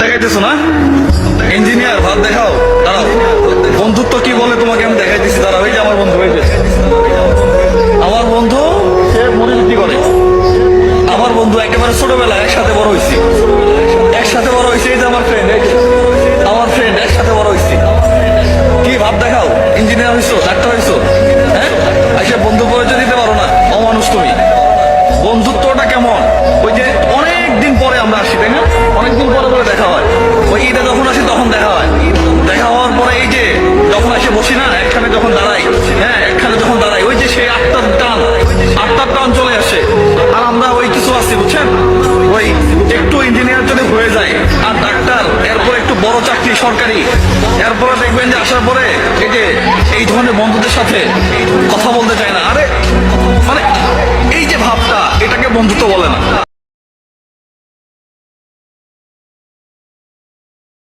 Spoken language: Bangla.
দেখাইতেছো না? ইঞ্জিনিয়ার দেখাও, দাঁড়াও। বন্ধুত্ব কি বলে তোমাকে আমি দেখাইতেছি, দাঁড়াও, এই যে আমার বন্ধু। আমার বন্ধু, সে করে। আমার বন্ধু একেবারে ছোটবেলায় একসাথে বড় হয়েছি একসাথে বড় হয়েছি এই যে আমার ফ্রেন্ড আমার ফ্রেন্ড একসাথে বড় হয়েছি কি ভাব দেখাও? ইঞ্জিনিয়ার হইছো ডাক্তার হইছো? হ্যাঁ? আইসা বন্ধু পরিচয় দিতে পারো না, অমানুষ তুমি। বন্ধুত্বটা কেমন? আমরা আসি, তাই না? অনেকদিন পরে পরে দেখা হয়। ওই ঈদে যখন আসি, তখন দেখা হয়। দেখা হওয়ার পরে এই যে যখন এসে বসি না একখানে যখন দাঁড়াই হ্যাঁ একখানে যখন দাঁড়াই, ওই যে সেই আটটার টান আটটার টান চলে আসে। আর আমরা ওই কিছু আছি, বুঝছেন? ওই একটু ইঞ্জিনিয়ার যদি হয়ে যায়, আর ডাক্তার, এরপর একটু বড় চাকরি সরকারি, এরপরে দেখবেন যে আসার পরে এই যে এই ধরনের বন্ধুদের সাথে কথা বলতে চায় না। আরে মানে এই যে ভাবটা, এটাকে বন্ধুত্ব বলে না।